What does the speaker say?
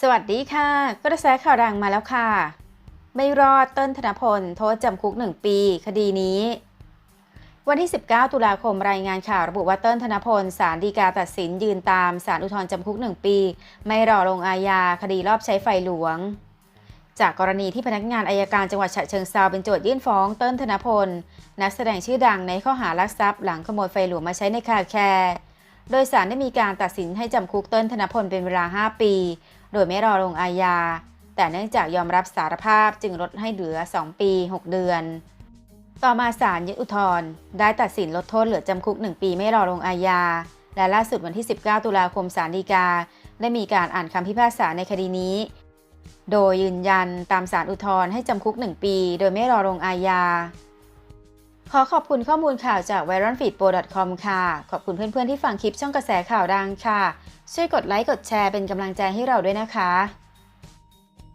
สวัสดีค่ะ กระแสข่าวดังมาแล้วค่ะ ไม่รอดเติ้ลธนพล โทษจำคุก 1 ปี คดีนี้ วันที่ 19 ตุลาคมรายงานข่าวระบุว่าเติ้ลธนพลศาลฎีกาตัดสินยืนตามศาลอุทธรณ์จำคุก 1 ปี ไม่รอลงอาญาคดีรอบใช้ไฟหลวง จากกรณีที่พนักงานอายการจังหวัดฉะเชิงเซาเป็นโจทยื่นฟ้องเติ้ลธนพล นักแสดงชื่อดังในข้อหารักทรัพย์หลังขโมยไฟหลวงมาใช้ในคาแคร์โดยศาลได้มีการตัดสินให้จำคุกเติ้ลธนพลเป็นเวลา 5 ปี โดยไม่รอลงอาญา แต่เนื่องจากยอมรับสารภาพจึงลดให้เหลือ 2 ปี 6 เดือน ต่อมาศาลยึดอุทธรณ์ได้ตัดสินลดโทษเหลือจำคุก 1 ปีไม่รอลงอาญา และล่าสุดวันที่ 19 ตุลาคมศาลฎีกา ได้มีการอ่านคำพิพากษาในคดีนี้ โดยยืนยันตามศาลอุทธรณ์ให้จำคุก 1 ปี โดยไม่รอลงอาญา ขอขอบคุณข้อมูลข่าวจาก v i r o n f e e d p r o c o m ค่ะ ขอบคุณเพื่อนๆที่ฟังคลิปช่องกระแสข่าวดังค่ะ ช่วยกดไลค์กดแชร์เป็นกำลังใจให้เราด้วยนะคะ